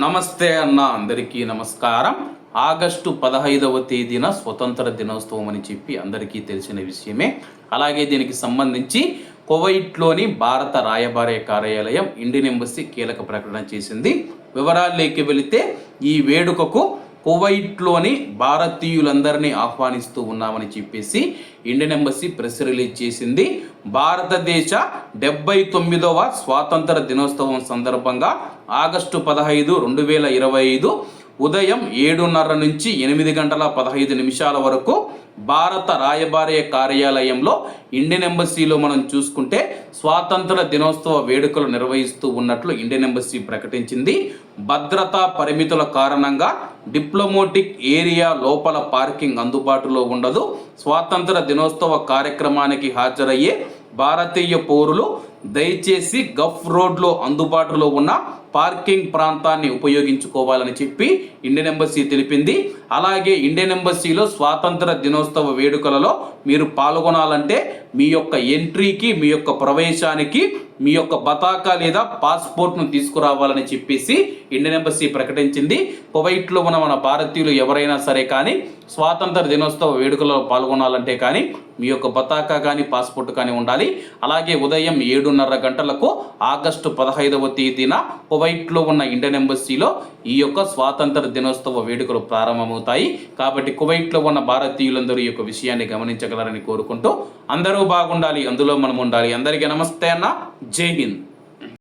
నమస్తే అన్న అందరికీ నమస్కారం. ఆగస్టు పదహైదవ తేదీన స్వతంత్ర దినోత్సవం అని చెప్పి అందరికీ తెలిసిన విషయమే. అలాగే దీనికి సంబంధించి కువైట్లోని భారత రాయబారే కార్యాలయం ఇండియన్ ఎంబసీ కీలక ప్రకటన చేసింది. వివరాల్లోకి వెళితే ఈ వేడుకకు కువైట్లోని భారతీయులందరినీ ఆహ్వానిస్తూ ఉన్నామని చెప్పేసి ఇండియన్ ఎంబసీ ప్రెస్ రిలీజ్ చేసింది. భారతదేశ డెబ్బై తొమ్మిదవ స్వాతంత్ర దినోత్సవం సందర్భంగా ఆగస్టు పదహైదు రెండు వేల ఇరవై ఐదు ఉదయం ఏడున్నర నుంచి ఎనిమిది గంటల పదహైదు నిమిషాల వరకు భారత రాయబారి కార్యాలయంలో ఇండియన్ ఎంబసీలో మనం చూసుకుంటే స్వాతంత్ర దినోత్సవ వేడుకలు నిర్వహిస్తూ ఉన్నట్లు ఇండియన్ ఎంబసీ ప్రకటించింది. భద్రతా పరిమితుల కారణంగా డిప్లొమాటిక్ ఏరియా లోపల పార్కింగ్ అందుబాటులో ఉండదు. స్వాతంత్ర దినోత్సవ కార్యక్రమానికి హాజరయ్యే భారతీయ పౌరులు దయచేసి గఫ్ రోడ్లో అందుబాటులో ఉన్న పార్కింగ్ ప్రాంతాన్ని ఉపయోగించుకోవాలని చెప్పి ఇండియన్ ఎంబసీ తెలిపింది. అలాగే ఇండియన్ ఎంబసీలో స్వాతంత్ర దినోత్సవ వేడుకలలో మీరు పాల్గొనాలంటే మీ యొక్క ఎంట్రీకి మీ యొక్క ప్రవేశానికి మీ యొక్క బతాకా లేదా పాస్పోర్ట్ను తీసుకురావాలని చెప్పేసి ఇండియన్ ఎంబసీ ప్రకటించింది. కువైట్లో ఉన్న మన భారతీయులు ఎవరైనా సరే కానీ స్వాతంత్ర దినోత్సవ వేడుకలలో పాల్గొనాలంటే కానీ మీ యొక్క బతాకా కానీ పాస్పోర్ట్ కానీ ఉండాలి. అలాగే ఉదయం ఏడు ఏడున్నర గంటలకు ఆగస్టు పదహైదవ తేదీన కువైట్లో ఉన్న ఇండియన్ ఎంబసీలో ఈ యొక్క స్వాతంత్ర దినోత్సవ వేడుకలు ప్రారంభమవుతాయి. కాబట్టి కువైట్లో ఉన్న భారతీయులందరూ ఈ యొక్క విషయాన్ని గమనించగలరని కోరుకుంటూ అందరూ బాగుండాలి అందులో మనం ఉండాలి అందరికీ నమస్తే అన్న. జై హింద్.